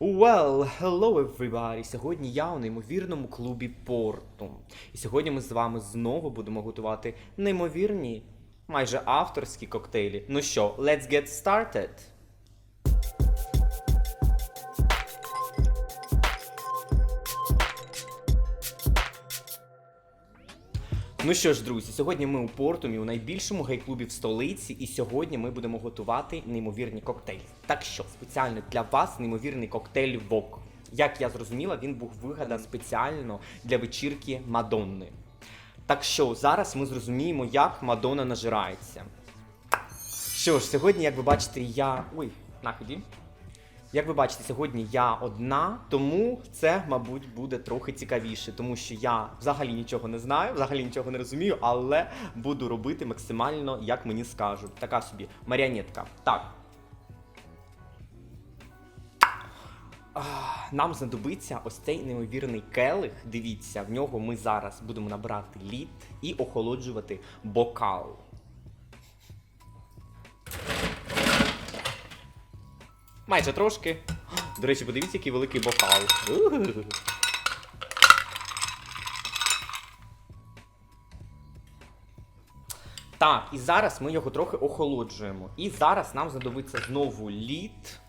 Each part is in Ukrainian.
Well, hello everybody! Сьогодні я у неймовірному клубі Порту. І сьогодні ми з вами знову будемо готувати неймовірні, майже авторські коктейлі. Ну що, let's get started! Ну що ж, друзі, сьогодні ми у Портумі, у найбільшому гей-клубі в столиці, і сьогодні ми будемо готувати неймовірні коктейлі. Так що, спеціально для вас неймовірний коктейль Вок. Як я зрозуміла, він був вигаданий спеціально для вечірки Мадонни. Так що зараз ми зрозуміємо, як Мадонна нажирається. Що ж, сьогодні, як ви бачите, я. Ой, наході. Як ви бачите, сьогодні я одна, тому це, мабуть, буде трохи цікавіше, тому що я взагалі нічого не знаю, взагалі нічого не розумію, але буду робити максимально, як мені скажуть. Така собі маріонетка. Так. Нам знадобиться ось цей неймовірний келих. Дивіться, в нього ми зараз будемо набирати лід і охолоджувати бокал. Майже трошки. До речі, подивіться, який великий бокал. Так, і зараз ми його трохи охолоджуємо. І зараз нам знадобиться знову лід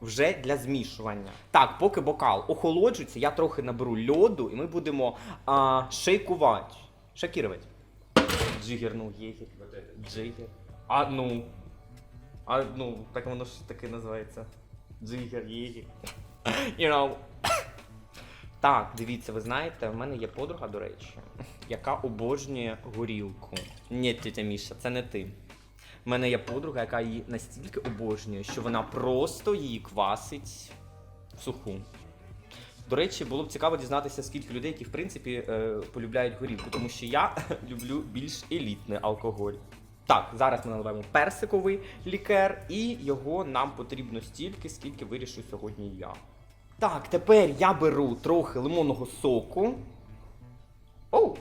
вже для змішування. Так, поки бокал охолоджується, я трохи наберу льоду, і ми будемо а, шейкувати. Шакірувати. Джигер, ну, єгер. Джигер. А, ну. А, ну, так воно ж таки називається. Джигер, єгер. You know. Так, дивіться, ви знаєте, в мене є подруга, до речі, яка обожнює горілку. Ні, тетя Міша, це не ти. У мене є подруга, яка її настільки обожнює, що вона просто її квасить в суху. До речі, було б цікаво дізнатися, скільки людей, які в принципі е, полюбляють горілку, тому що я люблю більш елітний алкоголь. Так, зараз ми наливаємо персиковий лікер, і його нам потрібно стільки, скільки вирішу сьогодні я. Так, тепер я беру трохи лимонного соку. Оу!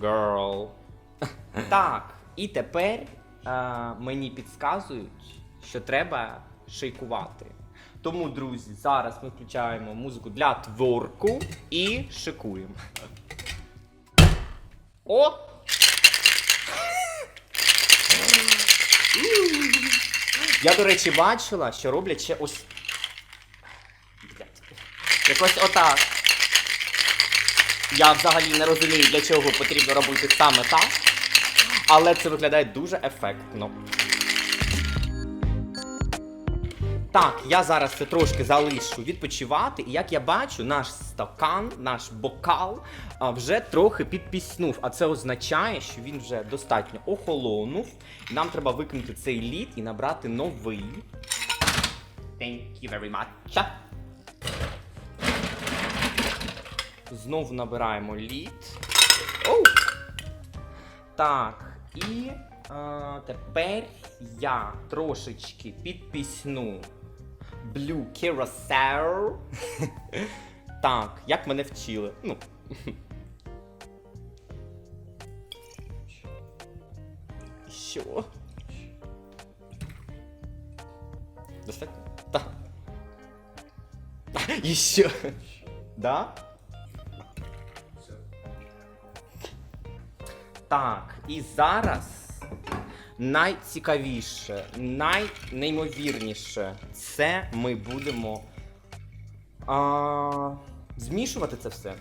Girl. Так, і тепер е, мені підказують, що треба шейкувати. Тому, друзі, зараз ми включаємо музику для творку і шикуємо. О! Я, до речі, бачила, що роблять ще ось. Якось отак. Я взагалі не розумію, для чого потрібно робити саме так. Але це виглядає дуже ефектно. Так, я зараз це трошки залишу відпочивати, і як я бачу, наш стакан, наш бокал вже трохи підпіснув. А це означає, що він вже достатньо охолонув. Нам треба викинути цей лід і набрати новий. Thank you very much. Знову набираємо лід. Оу! Так, і а, тепер я трошечки підпісну Blue Curacao. так, як мене вчили. Ну. Що? Достатньо? Так. І що? Да? Так, і зараз найцікавіше, найнеймовірніше це ми будемо а, змішувати це все.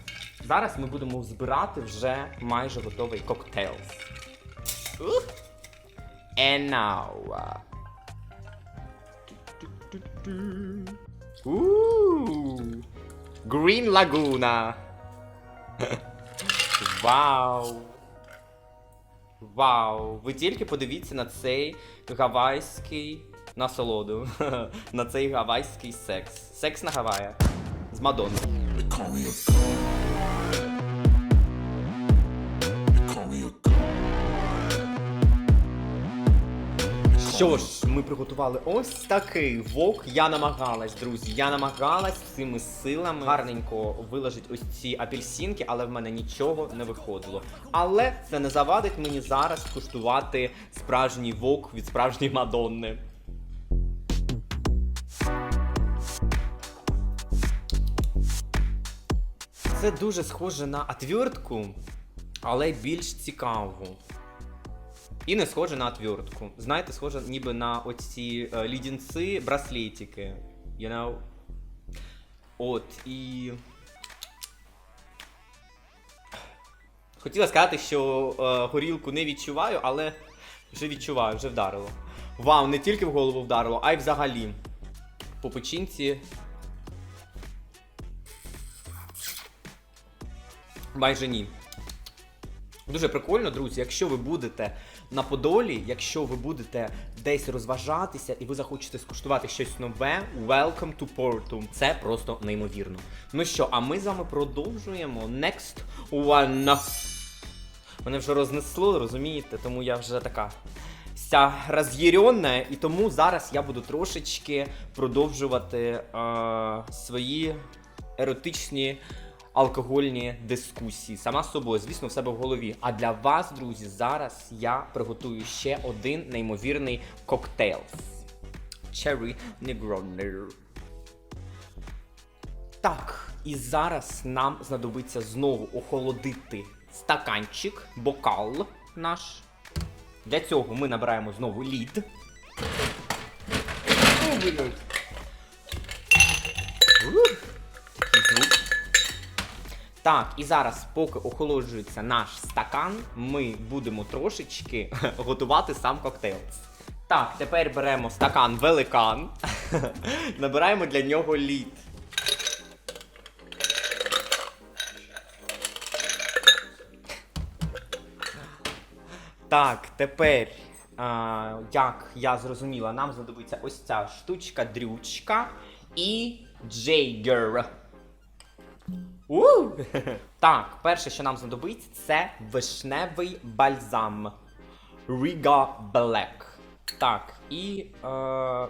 Зараз ми будемо збирати вже майже готовий коктейл. And now. Ooh. Green Laguna. Вау. Вау! Ви тільки подивіться на цей гавайський насолоду. на цей гавайський секс. Секс на Гаваях. З Мадонною. Що ж, ми приготували ось такий вок. Я намагалась, друзі. Я намагалась цими силами гарненько виложити ось ці апельсинки, але в мене нічого не виходило. Але це не завадить мені зараз скуштувати справжній вок від справжньої Мадонни. Це дуже схоже на отвертку, але більш цікаву. І не схоже на отвертку. Знаєте, схоже ніби на оці е, лідінці, браслетики. You know? От, і. Хотіла сказати, що е, горілку не відчуваю, але вже відчуваю, вже вдарило. Вау, не тільки в голову вдарило, а й взагалі. По печінці. Майже ні. Дуже прикольно, друзі, якщо ви будете на Подолі, якщо ви будете десь розважатися і ви захочете скуштувати щось нове, welcome to Porto. Це просто неймовірно. Ну що, а ми з вами продовжуємо next one. Мене вже рознесло, розумієте, тому я вже така вся роз'єрьонна, і тому зараз я буду трошечки продовжувати е, свої еротичні алкогольні дискусії. Сама з собою, звісно, в себе в голові. А для вас, друзі, зараз я приготую ще один неймовірний коктейл. Cherry Negroni. Так, і зараз нам знадобиться знову охолодити стаканчик, бокал наш. Для цього ми набираємо знову лід. О, блядь. Так, і зараз, поки охолоджується наш стакан, ми будемо трошечки готувати сам коктейль. Так, тепер беремо стакан великан, набираємо для нього лід. Так, тепер, а, як я зрозуміла, нам знадобиться ось ця штучка, дрючка і джейгер. У! Так, перше, що нам знадобиться, це вишневий бальзам. Riga Black. Так, і е,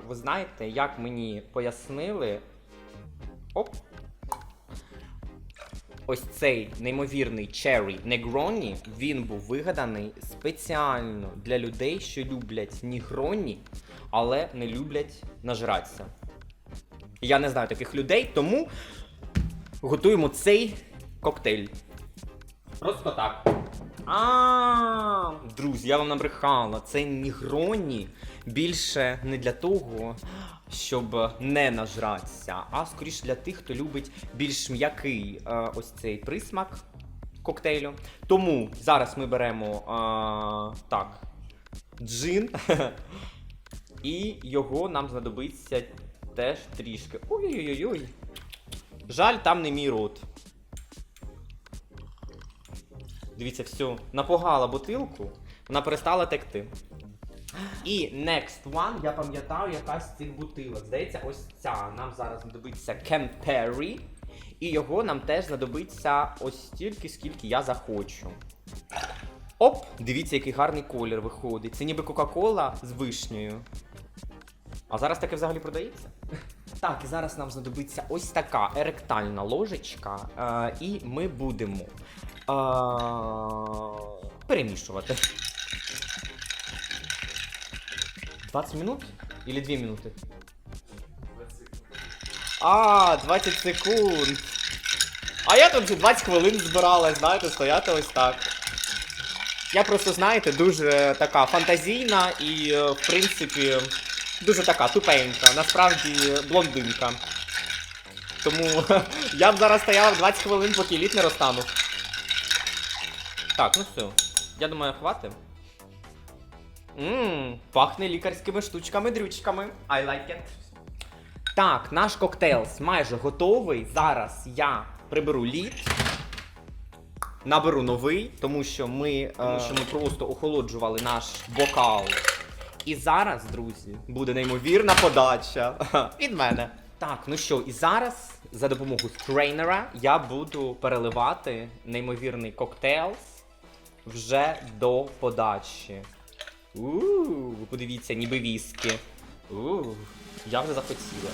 ви знаєте, як мені пояснили. Оп. Ось цей неймовірний Cherry Negroni, він був вигаданий спеціально для людей, що люблять нігроні, але не люблять нажратися. Я не знаю таких людей, тому готуємо цей коктейль. Просто так. А, друзі, я вам набрехала. Це нігроні більше не для того, щоб не нажратися, а скоріше для тих, хто любить більш м'який е, ось цей присмак коктейлю. Тому зараз ми беремо е, так, джин. І його нам знадобиться теж трішки. Ой-ой-ой. Жаль, там не мій рот. Дивіться, все, напугала бутилку, вона перестала текти. І next one, я пам'ятаю, якась з цих бутилок. Здається, ось ця. Нам зараз знадобиться Campari. І його нам теж знадобиться ось стільки, скільки я захочу. Оп! Дивіться, який гарний колір виходить. Це ніби Кока-Кола з вишнею. А зараз таке взагалі продається? Так, і зараз нам знадобиться ось така еректальна ложечка, е, і ми будемо е, перемішувати. 20 минут? Или 2 минути? А, 20 секунд. А я тут вже 20 хвилин збиралась, знаєте, стояти ось так. Я просто, знаєте, дуже така фантазійна і, е, в принципі, дуже така тупенька, насправді блондинка. Тому я б зараз стояла 20 хвилин, поки лід не розтану. Так, ну все. Я думаю, хватить. Ммм, пахне лікарськими штучками-дрючками. I like it. Так, наш коктейл майже готовий. Зараз я приберу лід. Наберу новий, тому що ми, е, тому що ми просто охолоджували наш бокал. І зараз, друзі, буде неймовірна подача від мене. Так, ну що, і зараз за допомогою стрейнера я буду переливати неймовірний коктейл вже до подачі. Ууу, ви подивіться, ніби віскі. Ууу, я вже захотіла.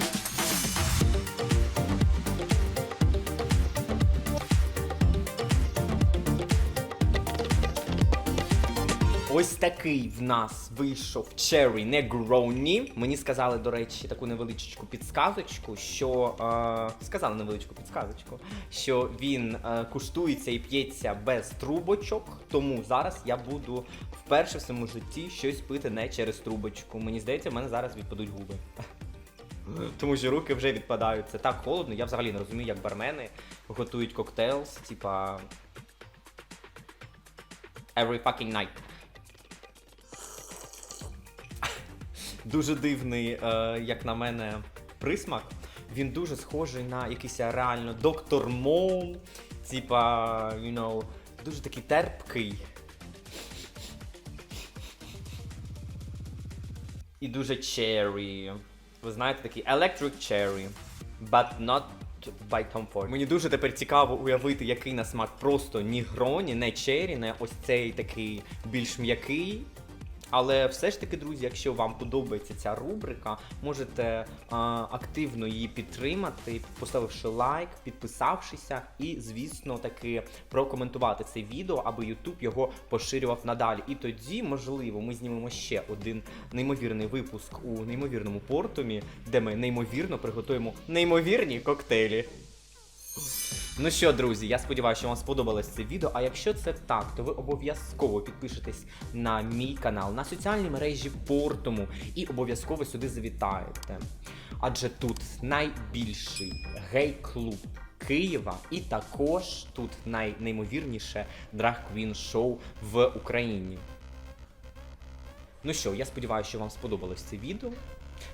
Ось такий в нас вийшов Cherry Negroni. Мені сказали, до речі, таку невеличку підсказочку, що е, сказали невеличку підсказочку, що він е, куштується і п'ється без трубочок. Тому зараз я буду вперше в своєму житті щось пити не через трубочку. Мені здається, в мене зараз відпадуть губи. Тому що руки вже відпадають. Це так холодно. Я взагалі не розумію, як бармени готують коктейлс, типа. Every fucking night. Дуже дивний, е, як на мене, присмак. Він дуже схожий на якийсь реально доктор Моу, типа, you know, дуже такий терпкий. І дуже cherry. Ви знаєте, такий electric cherry, but not by Tom Ford. Мені дуже тепер цікаво уявити, який на смак просто нігроні, не черрі, не ось цей такий більш м'який. Але все ж таки, друзі, якщо вам подобається ця рубрика, можете а, активно її підтримати, поставивши лайк, підписавшися, і, звісно, таки прокоментувати це відео, аби YouTube його поширював надалі. І тоді, можливо, ми знімемо ще один неймовірний випуск у неймовірному портумі, де ми неймовірно приготуємо неймовірні коктейлі. Ну що, друзі, я сподіваюся, що вам сподобалось це відео. А якщо це так, то ви обов'язково підпишетесь на мій канал, на соціальні мережі Портому і обов'язково сюди завітаєте. Адже тут найбільший гей-клуб Києва, і також тут найнеймовірніше драг-квін шоу в Україні. Ну що, я сподіваюся, що вам сподобалось це відео.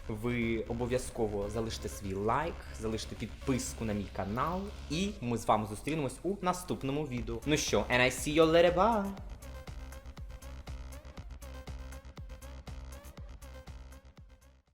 Ви обов'язково залиште свій лайк, залиште підписку на мій канал, і ми з вами зустрінемось у наступному відео. Ну що, and I see you later, bye!